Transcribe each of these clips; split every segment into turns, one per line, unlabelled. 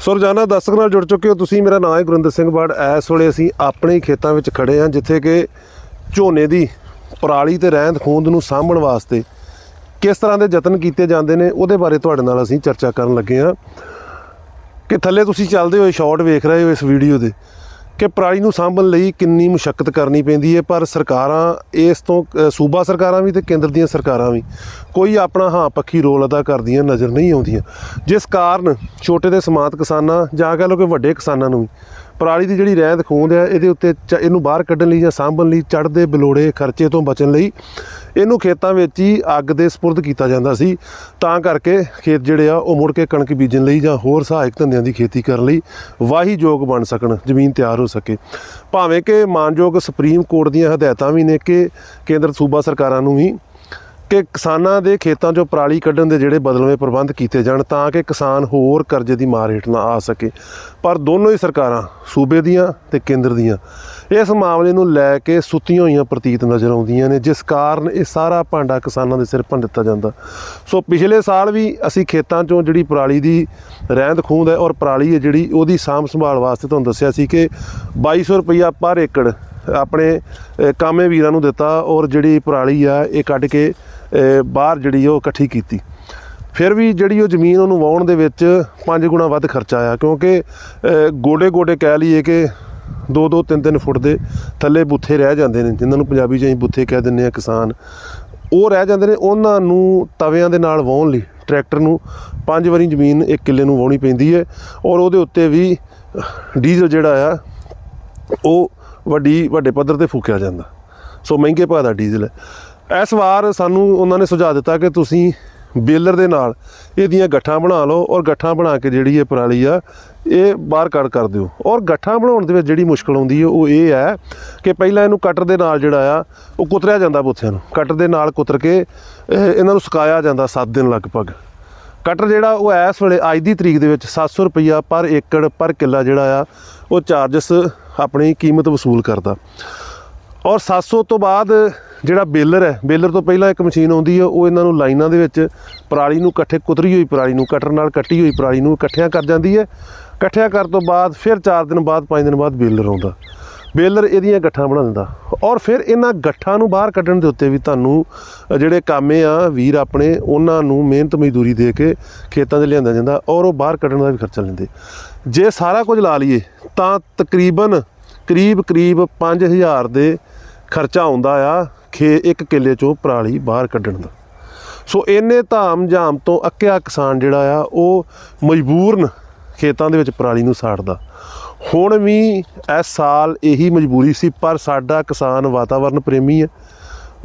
ਸੋ ਰੋਜ਼ਾਨਾ ਦਰਸ਼ਕ ਨਾਲ ਜੁੜ ਚੁੱਕੇ ਹੋ ਤੁਸੀਂ, ਮੇਰਾ ਨਾਮ ਹੈ ਗੁਰਿੰਦਰ ਸਿੰਘ ਬਾੜ ਇਸ ਵੇਲੇ ਅਸੀਂ ਆਪਣੇ ਹੀ ਖੇਤਾਂ ਵਿੱਚ ਖੜੇ ਹਾਂ, ਜਿੱਥੇ ਕਿ ਝੋਨੇ ਦੀ ਪਰਾਲੀ ਤੇ ਰਹਿੰਦ ਖੂੰਦ ਨੂੰ ਸਾਂਭਣ ਵਾਸਤੇ ਕਿਸ ਤਰ੍ਹਾਂ ਦੇ ਯਤਨ ਕੀਤੇ ਜਾਂਦੇ ਨੇ, ਉਹਦੇ ਬਾਰੇ ਤੁਹਾਡੇ ਨਾਲ ਅਸੀਂ ਚਰਚਾ ਕਰਨ ਲੱਗੇ ਹਾਂ। ਕਿ ਥੱਲੇ ਤੁਸੀਂ ਚੱਲਦੇ ਹੋਏ ਸ਼ਾਰਟ ਵੇਖ ਰਹੇ ਹੋ ਇਸ ਵੀਡੀਓ ਦੇ। ਕਿ ਪਰਾਲੀ ਨੂੰ ਸਾਂਭਣ ਲਈ ਕਿੰਨੀ ਮੁਸ਼ਕਲ ਕਰਨੀ ਪੈਂਦੀ ਹੈ, ਪਰ ਸਰਕਾਰਾਂ ਇਸ ਤੋਂ ਸੂਬਾ ਸਰਕਾਰਾਂ ਵੀ ਤੇ ਕੇਂਦਰ ਦੀਆਂ ਸਰਕਾਰਾਂ ਵੀ ਕੋਈ ਆਪਣਾ ਹਾਂ ਪੱਖੀ ਰੋਲ ਅਦਾ ਕਰਦੀਆਂ ਨਜ਼ਰ ਨਹੀਂ ਆਉਂਦੀਆਂ। ਜਿਸ ਕਾਰਨ ਛੋਟੇ ਤੇ ਸਮਾਤ ਕਿਸਾਨਾਂ ਜਾਂ ਕਹ ਲਓ ਕਿ ਵੱਡੇ ਕਿਸਾਨਾਂ ਨੂੰ ਵੀ ਪਰਾਲੀ ਦੀ ਜਿਹੜੀ ਰਹਿੰਦ ਖੂੰਦ ਹੈ, ਇਹਦੇ ਉੱਤੇ ਚ- ਇਹਨੂੰ ਬਾਹਰ ਕੱਢਣ ਲਈ ਜਾਂ ਸਾਂਭਣ ਲਈ ਚੜ੍ਹਦੇ ਬਲੋੜੇ ਖਰਚੇ ਤੋਂ ਬਚਣ ਲਈ ਇਹਨੂੰ ਖੇਤਾਂ ਵਿੱਚ ਹੀ ਅੱਗ ਦੇ ਸਪੁਰਦ ਕੀਤਾ ਜਾਂਦਾ ਸੀ। ਤਾਂ ਕਰਕੇ ਖੇਤ ਜਿਹੜੇ ਆ, ਉਹ ਮੁੜ ਕੇ ਕਣਕ ਬੀਜਣ ਲਈ ਜਾਂ ਹੋਰ ਸਹਾਇਕ ਧੰਦਿਆਂ ਦੀ ਖੇਤੀ ਕਰਨ ਲਈ ਵਾਹੀ ਯੋਗ ਬਣ ਸਕਣ, ਜ਼ਮੀਨ ਤਿਆਰ ਹੋ ਸਕੇ। ਭਾਵੇਂ ਕਿ ਮਾਨਯੋਗ ਸੁਪਰੀਮ ਕੋਰਟ ਦੀਆਂ ਹਦਾਇਤਾਂ ਵੀ ਨੇ ਕਿ ਕੇਂਦਰ ਸੂਬਾ ਸਰਕਾਰਾਂ ਨੂੰ ਵੀ ਕਿ ਕਿਸਾਨਾਂ ਦੇ ਖੇਤਾਂ 'ਚੋਂ ਪਰਾਲੀ ਕੱਢਣ ਦੇ ਜਿਹੜੇ ਬਦਲਵੇਂ ਪ੍ਰਬੰਧ ਕੀਤੇ ਜਾਣ ਤਾਂ ਕਿ ਕਿਸਾਨ ਹੋਰ ਕਰਜ਼ੇ ਦੀ ਮਾਰ ਹੇਠ ਨਾ ਆ ਸਕੇ। ਪਰ ਦੋਨੋਂ ਹੀ ਸਰਕਾਰਾਂ, ਸੂਬੇ ਦੀਆਂ ਤੇ ਕੇਂਦਰ ਦੀਆਂ, ਇਸ ਮਾਮਲੇ ਨੂੰ ਲੈ ਕੇ ਸੁੱਤੀਆਂ ਹੋਈਆਂ ਪ੍ਰਤੀਤ ਨਜ਼ਰ ਆਉਂਦੀਆਂ ਨੇ, ਜਿਸ ਕਾਰਨ ਇਹ ਸਾਰਾ ਭਾਂਡਾ ਕਿਸਾਨਾਂ ਦੇ ਸਿਰ ਭੰਨ ਦਿੱਤਾ ਜਾਂਦਾ। ਸੋ ਪਿਛਲੇ ਸਾਲ ਵੀ ਅਸੀਂ ਖੇਤਾਂ 'ਚੋਂ ਜਿਹੜੀ ਪਰਾਲੀ ਦੀ ਰਹਿੰਦ ਖੂੰਦ ਹੈ ਔਰ ਪਰਾਲੀ ਹੈ ਜਿਹੜੀ ਉਹਦੀ ਸਾਂਭ ਸੰਭਾਲ ਵਾਸਤੇ ਤੁਹਾਨੂੰ ਦੱਸਿਆ ਸੀ ਕਿ 2200 ਰੁਪਈਆ ਪਰ ਏਕੜ ਆਪਣੇ ਕਾਮੇ ਵੀਰਾਂ ਨੂੰ ਦਿੱਤਾ ਔਰ ਜਿਹੜੀ ਪਰਾਲੀ ਆ ਇਹ ਕੱਢ ਕੇ ਬਾਹਰ ਜਿਹੜੀ ਉਹ ਇਕੱਠੀ ਕੀਤੀ। ਫਿਰ ਵੀ ਜਿਹੜੀ ਉਹ ਜ਼ਮੀਨ ਉਹਨੂੰ ਵਾਉਣ ਦੇ ਵਿੱਚ ਪੰਜ ਗੁਣਾ ਵੱਧ ਖਰਚਾ ਆਇਆ ਕਿਉਂਕਿ ਗੋਡੇ ਗੋਡੇ ਕਹਿ ਲਈਏ ਕਿ 2-2 3-3 ਫੁੱਟ ਦੇ ਥੱਲੇ ਬੁੱਥੇ ਰਹਿ ਜਾਂਦੇ ਨੇ, ਜਿਨ੍ਹਾਂ ਨੂੰ ਪੰਜਾਬੀ 'ਚ ਅਸੀਂ ਬੁੱਥੇ ਕਹਿ ਦਿੰਦੇ ਆ ਕਿਸਾਨ। ਉਹ ਰਹਿ ਜਾਂਦੇ ਨੇ, ਉਹਨਾਂ ਨੂੰ ਤਵਿਆਂ ਦੇ ਨਾਲ ਵਾਹੁਣ ਲਈ, ਟਰੈਕਟਰ ਨੂੰ ਪੰਜ ਵਾਰੀ ਜ਼ਮੀਨ ਇੱਕ ਕਿੱਲੇ ਨੂੰ ਵਾਉਣੀ ਪੈਂਦੀ ਹੈ ਔਰ ਉਹਦੇ ਉੱਤੇ ਵੀ ਡੀਜ਼ਲ ਜਿਹੜਾ ਆ, ਉਹ ਵੱਡੀ, ਵੱਡੇ ਪੱਧਰ ਤੇ ਫੂਕਿਆ ਜਾਂਦਾ। ਸੋ ਮਹਿੰਗੇ ਭਾਅ ਦਾ ਡੀਜ਼ਲ ਹੈ। ਇਸ ਵਾਰ ਸਾਨੂੰ ਉਹਨਾਂ ਨੇ ਸੁਝਾਅ ਦਿੱਤਾ ਕਿ ਤੁਸੀਂ ਬੇਲਰ ਦੇ ਨਾਲ ਇਹਦੀਆਂ ਗੱਠਾਂ ਬਣਾ ਲਓ ਔਰ ਗੱਠਾਂ ਬਣਾ ਕੇ ਜਿਹੜੀ ਇਹ ਪਰਾਲੀ ਆ, ਇਹ ਬਾਹਰ ਕੱਢ ਕਰ ਦਿਓ। ਔਰ ਗੱਠਾਂ ਬਣਾਉਣ ਦੇ ਵਿੱਚ ਜਿਹੜੀ ਮੁਸ਼ਕਲ ਆਉਂਦੀ ਹੈ, ਉਹ ਇਹ ਹੈ ਕਿ ਪਹਿਲਾਂ ਇਹਨੂੰ ਕਟਰ ਦੇ ਨਾਲ ਜਿਹੜਾ ਆ, ਉਹ ਕੁਤਰਿਆ ਜਾਂਦਾ ਬੁੱਥਿਆਂ ਨੂੰ। ਕਟਰ ਦੇ ਨਾਲ ਕੁਤਰ ਕੇ ਇਹ- ਇਹਨਾਂ ਨੂੰ ਸੁਕਾਇਆ ਜਾਂਦਾ 7 ਦਿਨ ਲਗਭਗ। ਕਟਰ ਜਿਹੜਾ ਉਹ ਇਸ ਵੇਲੇ ਅੱਜ ਦੀ ਤਰੀਕ ਦੇ ਵਿੱਚ 700 ਰੁਪਈਆ ਪਰ ਏਕੜ, ਪਰ ਕਿੱਲਾ ਜਿਹੜਾ ਆ, ਉਹ ਚਾਰਜਸ ਆਪਣੀ ਕੀਮਤ ਵਸੂਲ ਕਰਦਾ। ਔਰ 700 ਤੋਂ ਬਾਅਦ ਜਿਹੜਾ ਬੇਲਰ ਹੈ, ਬੇਲਰ ਤੋਂ ਪਹਿਲਾਂ ਇੱਕ ਮਸ਼ੀਨ ਆਉਂਦੀ ਹੈ, ਉਹ ਇਹਨਾਂ ਨੂੰ ਲਾਈਨਾਂ ਦੇ ਵਿੱਚ ਪਰਾਲੀ ਨੂੰ ਇਕੱਠੇ, ਕੁਤਰੀ ਹੋਈ ਪਰਾਲੀ ਨੂੰ, ਕਟਰ ਨਾਲ ਕੱਟੀ ਹੋਈ ਪਰਾਲੀ ਨੂੰ ਇਕੱਠਿਆਂ ਕਰ ਜਾਂਦੀ ਹੈ। ਇਕੱਠਿਆਂ ਕਰਨ ਤੋਂ ਬਾਅਦ ਫਿਰ 4 ਦਿਨ ਬਾਅਦ 5 ਦਿਨ ਬਾਅਦ ਬੇਲਰ ਆਉਂਦਾ। ਬੇਲਰ ਇਹਦੀਆਂ ਗੱਠਾਂ ਬਣਾ ਦਿੰਦਾ। ਔਰ ਫਿਰ ਇਹਨਾਂ ਗੱਠਾਂ ਨੂੰ ਬਾਹਰ ਕੱਢਣ ਦੇ ਉੱਤੇ ਵੀ ਤੁਹਾਨੂੰ ਜਿਹੜੇ ਕਾਮੇ ਆ, ਵੀਰ ਆਪਣੇ, ਉਹਨਾਂ ਨੂੰ ਮਿਹਨਤ ਮਜ਼ਦੂਰੀ ਦੇ ਕੇ ਖੇਤਾਂ 'ਚ ਲਿਆਂਦਾ ਜਾਂਦਾ ਔਰ ਉਹ ਬਾਹਰ ਕੱਢਣ ਦਾ ਵੀ ਖਰਚਾ ਲੈਂਦੇ। ਜੇ ਸਾਰਾ ਕੁਝ ਲਾ ਲਈਏ, ਤਾਂ ਤਕਰੀਬਨ ਕਰੀਬ ਕਰੀਬ 5000 ਦੇ ਖਰਚਾ ਆਉਂਦਾ ਆ ਖੇ ਇੱਕ ਕਿੱਲੇ ਚੋਂ ਪਰਾਲੀ ਬਾਹਰ ਕੱਢਣ ਦਾ। ਸੋ ਇੰਨੇ ਧਾਮ ਜਾਮ ਤੋਂ ਅੱਕਿਆ ਕਿਸਾਨ ਜਿਹੜਾ ਆ, ਉਹ ਮਜਬੂਰਨ ਖੇਤਾਂ ਦੇ ਵਿੱਚ ਪਰਾਲੀ ਨੂੰ ਸਾੜਦਾ। ਹੁਣ ਵੀ ਇਸ ਸਾਲ ਇਹੀ ਮਜਬੂਰੀ ਸੀ, ਪਰ ਸਾਡਾ ਕਿਸਾਨ ਵਾਤਾਵਰਨ ਪ੍ਰੇਮੀ ਹੈ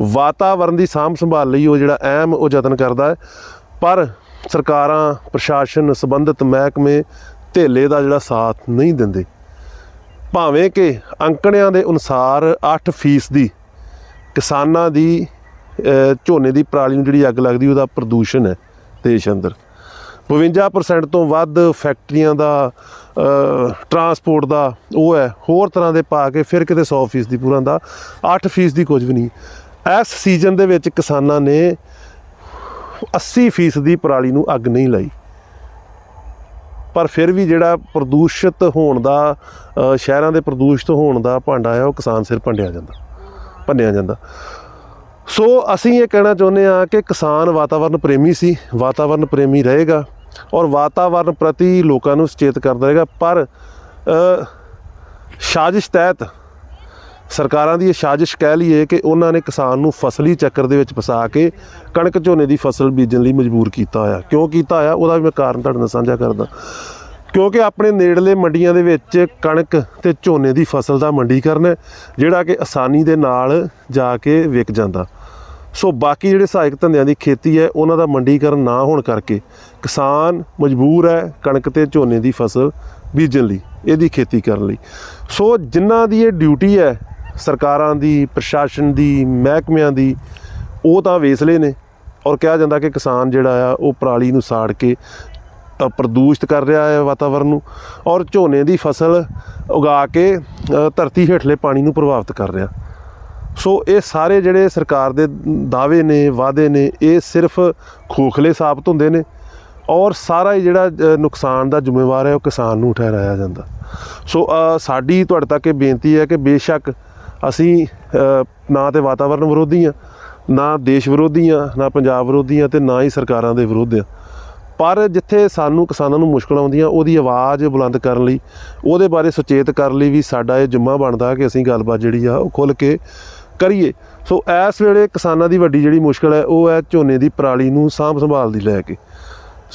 ਵਾਤਾਵਰਨ ਦੀ ਸਾਂਭ ਸੰਭਾਲ ਲਈ ਉਹ ਜਿਹੜਾ ਅਹਿਮ ਉਹ ਯਤਨ ਕਰਦਾ ਹੈ, ਪਰ ਸਰਕਾਰਾਂ, ਪ੍ਰਸ਼ਾਸਨ, ਸੰਬੰਧਿਤ ਮਹਿਕਮੇ ਧੇਲੇ ਦਾ ਜਿਹੜਾ ਸਾਥ ਨਹੀਂ ਦਿੰਦੇ। ਭਾਵੇਂ ਕਿ ਅੰਕੜਿਆਂ ਦੇ ਅਨੁਸਾਰ 8% ਦੀ ਕਿਸਾਨਾਂ ਦੀ ਝੋਨੇ ਦੀ ਪਰਾਲੀ ਨੂੰ ਜਿਹੜੀ ਅੱਗ ਲੱਗਦੀ, ਉਹਦਾ ਪ੍ਰਦੂਸ਼ਣ ਹੈ ਦੇਸ਼ ਅੰਦਰ। 52% ਤੋਂ ਵੱਧ ਫੈਕਟਰੀਆਂ ਦਾ ਟਰਾਂਸਪੋਰਟ ਦਾ ਉਹ ਹੈ, ਹੋਰ ਤਰ੍ਹਾਂ ਦੇ ਪਾ ਕੇ ਫਿਰ ਕਿਤੇ 100% ਦੀ ਪੂਰਾ ਦਾ 8% ਦੀ ਕੁਝ ਵੀ ਨਹੀਂ। ਇਸ ਸੀਜ਼ਨ ਦੇ ਵਿੱਚ ਕਿਸਾਨਾਂ ਨੇ 80% ਦੀ ਪਰਾਲੀ ਨੂੰ ਅੱਗ ਨਹੀਂ ਲਾਈ। ਪਰ ਫਿਰ ਵੀ ਜਿਹੜਾ ਪ੍ਰਦੂਸ਼ਿਤ ਹੋਣ ਦਾ ਸ਼ਹਿਰਾਂ ਦੇ ਪ੍ਰਦੂਸ਼ਿਤ ਹੋਣ ਦਾ ਭਾਂਡਾ ਆ, ਉਹ ਕਿਸਾਨ ਸਿਰ ਭੰਡਿਆ ਜਾਂਦਾ, ਭੰਨਿਆ ਜਾਂਦਾ। ਸੋ ਅਸੀਂ ਇਹ ਕਹਿਣਾ ਚਾਹੁੰਦੇ ਆ ਕਿ ਕਿਸਾਨ ਵਾਤਾਵਰਨ ਪ੍ਰੇਮੀ ਸੀ, ਵਾਤਾਵਰਨ ਪ੍ਰੇਮੀ ਰਹੇਗਾ ਔਰ ਵਾਤਾਵਰਨ ਪ੍ਰਤੀ ਲੋਕਾਂ ਨੂੰ ਸੁਚੇਤ ਕਰਦਾ ਰਹੇਗਾ। ਪਰ ਸਾਜ਼ਿਸ਼ ਤਹਿਤ ਸਰਕਾਰਾਂ ਦੀ ਇਹ ਸਾਜ਼ਿਸ਼ ਕਹਿ ਲਈਏ ਕਿ ਉਹਨਾਂ ਨੇ ਕਿਸਾਨ ਨੂੰ ਫਸਲੀ ਚੱਕਰ ਦੇ ਵਿੱਚ ਫਸਾ ਕੇ ਕਣਕ ਝੋਨੇ ਦੀ ਫਸਲ ਬੀਜਣ ਲਈ ਮਜਬੂਰ ਕੀਤਾ ਹੋਇਆ। ਕਿਉਂ ਕੀਤਾ ਹੋਇਆ? ਉਹਦਾ ਵੀ ਮੈਂ ਕਾਰਨ ਤੁਹਾਡੇ ਨਾਲ ਸਾਂਝਾ ਕਰਦਾ। ਕਿਉਂਕਿ ਆਪਣੇ ਨੇੜਲੇ ਮੰਡੀਆਂ ਦੇ ਵਿੱਚ ਕਣਕ ਤੇ ਝੋਨੇ ਦੀ ਫਸਲ ਦਾ ਮੰਡੀਕਰਨ ਹੈ, ਜਿਹੜਾ ਕਿ ਆਸਾਨੀ ਦੇ ਨਾਲ ਜਾ ਕੇ ਵਿਕ ਜਾਂਦਾ। ਸੋ ਬਾਕੀ ਜਿਹੜੇ ਸਹਾਇਕ ਧੰਦਿਆਂ ਦੀ ਖੇਤੀ ਹੈ, ਉਹਨਾਂ ਦਾ ਮੰਡੀਕਰਨ ਨਾ ਹੋਣ ਕਰਕੇ ਕਿਸਾਨ ਮਜਬੂਰ ਹੈ ਕਣਕ ਤੇ ਝੋਨੇ ਦੀ ਫਸਲ ਬੀਜਣ ਲਈ, ਇਹਦੀ ਖੇਤੀ ਕਰਨ ਲਈ। ਸੋ ਜਿਨ੍ਹਾਂ ਦੀ ਇਹ ਡਿਊਟੀ ਹੈ ਸਰਕਾਰਾਂ ਦੀ, ਪ੍ਰਸ਼ਾਸਨ ਦੀ, ਮਹਿਕਮਿਆਂ ਦੀ, ਉਹ ਤਾਂ ਵੇਸਲੇ ਨੇ। ਔਰ ਕਿਹਾ ਜਾਂਦਾ ਕਿ ਕਿਸਾਨ ਜਿਹੜਾ ਆ, ਉਹ ਪਰਾਲੀ ਨੂੰ ਸਾੜ ਕੇ ਪ੍ਰਦੂਸ਼ਿਤ ਕਰ ਰਿਹਾ ਹੈ ਵਾਤਾਵਰਨ ਨੂੰ। ਔਰ ਝੋਨੇ ਦੀ ਫਸਲ ਉਗਾ ਕੇ ਧਰਤੀ ਹੇਠਲੇ ਪਾਣੀ ਨੂੰ ਪ੍ਰਭਾਵਿਤ ਕਰ ਰਿਹਾ। ਸੋ ਇਹ ਸਾਰੇ ਜਿਹੜੇ ਸਰਕਾਰ ਦੇ ਦਾਅਵੇ ਨੇ, ਵਾਅਦੇ ਨੇ, ਇਹ ਸਿਰਫ ਖੋਖਲੇ ਸਾਬਤ ਹੁੰਦੇ ਨੇ। ਔਰ ਸਾਰਾ ਹੀ ਜਿਹੜਾ ਨੁਕਸਾਨ ਦਾ ਜ਼ਿੰਮੇਵਾਰ ਹੈ, ਉਹ ਕਿਸਾਨ ਨੂੰ ਠਹਿਰਾਇਆ ਜਾਂਦਾ। ਸੋ ਸਾਡੀ, ਤੁਹਾਡੇ ਤੱਕ ਇਹ ਬੇਨਤੀ ਹੈ ਕਿ ਬੇਸ਼ੱਕ ਅਸੀਂ ਨਾ ਤੇ ਵਾਤਾਵਰਣ ਵਿਰੋਧੀ ਆ, ਨਾ ਦੇਸ਼ ਵਿਰੋਧੀ ਆ, ਨਾ ਪੰਜਾਬ ਵਿਰੋਧੀ ਆ ਤੇ ਨਾ ਹੀ ਸਰਕਾਰਾਂ ਦੇ ਵਿਰੋਧ ਆ। ਪਰ ਜਿੱਥੇ ਸਾਨੂੰ ਕਿਸਾਨਾਂ ਨੂੰ ਮੁਸ਼ਕਲ ਆਉਂਦੀਆਂ, ਉਹਦੀ ਆਵਾਜ਼ ਬੁਲੰਦ ਕਰਨ ਲਈ, ਉਹਦੇ ਬਾਰੇ ਸੁਚੇਤ ਕਰਨ ਲਈ ਵੀ ਸਾਡਾ ਇਹ ਜਿੰਮਾ ਬਣਦਾ ਕਿ ਅਸੀਂ ਗੱਲਬਾਤ ਜਿਹੜੀ ਆ, ਉਹ ਖੁੱਲ ਕੇ ਕਰੀਏ। ਸੋ ਇਸ ਵੇਲੇ ਕਿਸਾਨਾਂ ਦੀ ਵੱਡੀ ਜਿਹੜੀ ਮੁਸ਼ਕਲ ਹੈ, ਉਹ ਹੈ ਝੋਨੇ ਦੀ ਪਰਾਲੀ ਨੂੰ ਸਾਂਭ ਸੰਭਾਲ ਦੀ ਲੈ ਕੇ।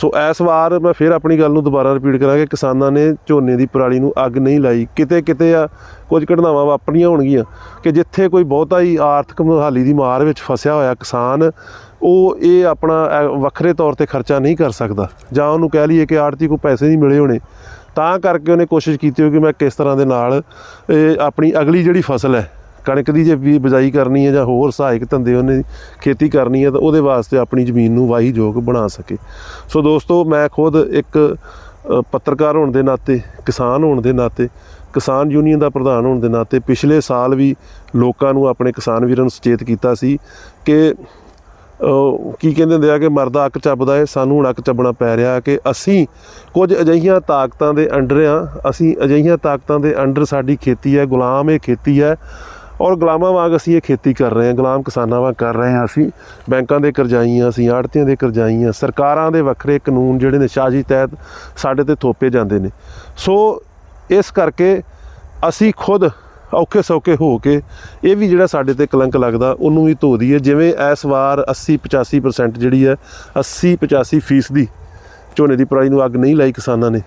ਸੋ ਇਸ ਵਾਰ ਮੈਂ ਫਿਰ ਆਪਣੀ ਗੱਲ ਨੂੰ ਦੁਬਾਰਾ ਰਿਪੀਟ ਕਰਾਂਗਾ, ਕਿਸਾਨਾਂ ਨੇ ਝੋਨੇ ਦੀ ਪਰਾਲੀ ਨੂੰ ਅੱਗ ਨਹੀਂ ਲਾਈ। ਕਿਤੇ ਕਿਤੇ ਆ ਕੁਝ ਘਟਨਾਵਾਂ ਵਾਪਰੀਆਂ ਹੋਣਗੀਆਂ ਕਿ ਜਿੱਥੇ ਕੋਈ ਬਹੁਤਾ ਹੀ ਆਰਥਿਕ ਮੁਹਾਲੀ ਦੀ ਮਾਰ ਵਿੱਚ ਫਸਿਆ ਹੋਇਆ ਕਿਸਾਨ, ਉਹ ਇਹ ਆਪਣਾ ਵੱਖਰੇ ਤੌਰ ਤੇ ਖਰਚਾ ਨਹੀਂ ਕਰ ਸਕਦਾ। ਜਾਂ ਉਹਨੂੰ ਕਹਿ ਲਈਏ ਕਿ ਆੜਤੀ ਕੋ ਪੈਸੇ ਨਹੀਂ ਮਿਲੇ ਹੋਣੇ। ਤਾਂ ਕਰਕੇ ਉਹਨੇ ਕੋਸ਼ਿਸ਼ ਕੀਤੀ ਹੋ ਕਿ ਮੈਂ ਕਿਸ ਤਰ੍ਹਾਂ ਦੇ ਨਾਲ, ਇਹ ਆਪਣੀ ਅਗਲੀ ਜਿਹੜੀ ਫਸਲ ਹੈ ਕਣਕ ਦੀ ਜੇ ਵੀ ਬਿਜਾਈ ਕਰਨੀ ਹੈ ਜਾਂ ਹੋਰ ਸਹਾਇਕ ਧੰਦੇ ਉਹਨੇ ਖੇਤੀ ਕਰਨੀ ਹੈ ਤਾਂ ਉਹਦੇ ਵਾਸਤੇ ਆਪਣੀ ਜ਼ਮੀਨ ਨੂੰ ਵਾਹੀ ਯੋਗ ਬਣਾ ਸਕੇ। ਸੋ ਦੋਸਤੋ, ਮੈਂ ਖੁਦ ਇੱਕ ਪੱਤਰਕਾਰ ਹੋਣ ਦੇ ਨਾਤੇ, ਕਿਸਾਨ ਹੋਣ ਦੇ ਨਾਤੇ, ਕਿਸਾਨ ਯੂਨੀਅਨ ਦਾ ਪ੍ਰਧਾਨ ਹੋਣ ਦੇ ਨਾਤੇ ਪਿਛਲੇ ਸਾਲ ਵੀ ਲੋਕਾਂ ਨੂੰ ਆਪਣੇ ਕਿਸਾਨ ਵੀਰਾਂ ਨੂੰ ਸੁਚੇਤ ਕੀਤਾ ਸੀ ਕਿ ਕੀ ਕਹਿੰਦੇ ਹੁੰਦੇ ਆ ਕਿ ਮਰਦਾ ਅੱਕ ਚੱਬਦਾ ਏ, ਸਾਨੂੰ ਹੁਣ ਅੱਕ ਚੱਬਣਾ ਪੈ ਰਿਹਾ ਕਿ ਅਸੀਂ ਕੁਝ ਅਜਿਹੀਆਂ ਤਾਕਤਾਂ ਦੇ ਅੰਡਰ ਆ, ਅਸੀਂ ਅਜਿਹੀਆਂ ਤਾਕਤਾਂ ਦੇ ਅੰਡਰ ਸਾਡੀ ਖੇਤੀ ਹੈ, ਗੁਲਾਮ ਇਹ ਖੇਤੀ ਹੈ ਔਰ ਗੁਲਾਮਾਂ ਵਾਂਗ ਅਸੀਂ ਇਹ ਖੇਤੀ ਕਰ ਰਹੇ ਹਾਂ, ਗੁਲਾਮ ਕਿਸਾਨਾਂ ਵਾਂਗ ਕਰ ਰਹੇ ਹਾਂ ਅਸੀਂ। ਬੈਂਕਾਂ ਦੇ ਕਰਜ਼ਾਈ ਹਾਂ ਅਸੀਂ, ਆੜਤੀਆਂ ਦੇ ਕਰਜ਼ਾਈ ਹਾਂ ਸਰਕਾਰਾਂ ਦੇ ਵੱਖਰੇ ਕਾਨੂੰਨ ਜਿਹੜੇ ਨੇ ਸਾਜ਼ੀ ਤਹਿਤ ਸਾਡੇ ਤੇ ਥੋਪੇ ਜਾਂਦੇ ਨੇ। ਸੋ ਇਸ ਕਰਕੇ ਅਸੀਂ ਖੁਦ ਔਖੇ ਸੌਖੇ ਹੋ ਕੇ ਇਹ ਵੀ ਜਿਹੜਾ ਸਾਡੇ ਤੇ ਕਲੰਕ ਲੱਗਦਾ, ਉਹਨੂੰ ਵੀ ਧੋ ਦਈਏ। ਜਿਵੇਂ ਇਸ ਵਾਰ 80 85% ਜਿਹੜੀ ਹੈ 80 85 ਫੀਸਦੀ ਝੋਨੇ ਦੀ ਪਰਾਲੀ ਨੂੰ ਅੱਗ ਨਹੀਂ ਲਾਈ ਕਿਸਾਨਾਂ ਨੇ।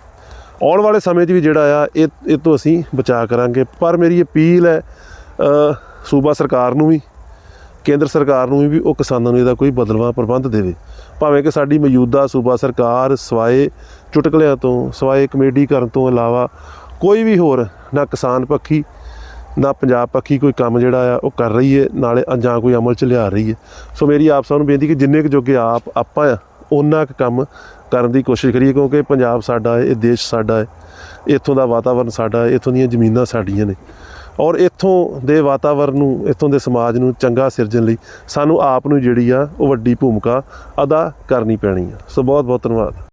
ਆਉਣ ਵਾਲੇ ਸਮੇਂ 'ਚ ਵੀ ਜਿਹੜਾ ਆ, ਇਹ ਇਹ ਤੋਂ ਅਸੀਂ ਬਚਾ ਕਰਾਂਗੇ। ਪਰ ਮੇਰੀ ਅਪੀਲ ਹੈ ਸੂਬਾ ਸਰਕਾਰ ਨੂੰ ਵੀ, ਕੇਂਦਰ ਸਰਕਾਰ ਨੂੰ ਵੀ ਉਹ ਕਿਸਾਨਾਂ ਨੂੰ ਇਹਦਾ ਕੋਈ ਬਦਲਵਾਂ ਪ੍ਰਬੰਧ ਦੇਵੇ। ਭਾਵੇਂ ਕਿ ਸਾਡੀ ਮੌਜੂਦਾ ਸੂਬਾ ਸਰਕਾਰ ਸਵਾਏ ਚੁਟਕਲਿਆਂ ਤੋਂ, ਸਵਾਏ ਕਮੇਡੀ ਕਰਨ ਤੋਂ ਇਲਾਵਾ ਕੋਈ ਵੀ ਹੋਰ, ਨਾ ਕਿਸਾਨ ਪੱਖੀ, ਨਾ ਪੰਜਾਬ ਪੱਖੀ ਕੋਈ ਕੰਮ ਜਿਹੜਾ ਆ, ਉਹ ਕਰ ਰਹੀ ਹੈ, ਨਾਲੇ ਜਾਂ ਕੋਈ ਅਮਲ ਚ ਲਿਆ ਰਹੀ ਹੈ। ਸੋ ਮੇਰੀ ਆਪ ਸਭ ਨੂੰ ਬੇਨਤੀ ਕਿ ਜਿੰਨੇ ਕੁ ਜੋਗੇ ਆਪ, ਆਪਾਂ ਆ ਉਹਨਾਂ ਕੁ ਕੰਮ ਕਰਨ ਦੀ ਕੋਸ਼ਿਸ਼ ਕਰੀਏ, ਕਿਉਂਕਿ ਪੰਜਾਬ ਸਾਡਾ ਹੈ, ਇਹ ਦੇਸ਼ ਸਾਡਾ ਹੈ, ਇੱਥੋਂ ਦਾ ਵਾਤਾਵਰਣ ਸਾਡਾ ਹੈ, ਇੱਥੋਂ ਦੀਆਂ ਜ਼ਮੀਨਾਂ ਸਾਡੀਆਂ ਨੇ। ਔਰ ਇੱਥੋਂ ਦੇ ਵਾਤਾਵਰਨ ਨੂੰ, ਇੱਥੋਂ ਦੇ ਸਮਾਜ ਨੂੰ ਚੰਗਾ ਸਿਰਜਣ ਲਈ ਸਾਨੂੰ ਆਪ ਨੂੰ ਜਿਹੜੀ ਆ ਉਹ ਵੱਡੀ ਭੂਮਿਕਾ ਅਦਾ ਕਰਨੀ ਪੈਣੀ ਆ। ਸੋ ਬਹੁਤ ਬਹੁਤ ਧੰਨਵਾਦ।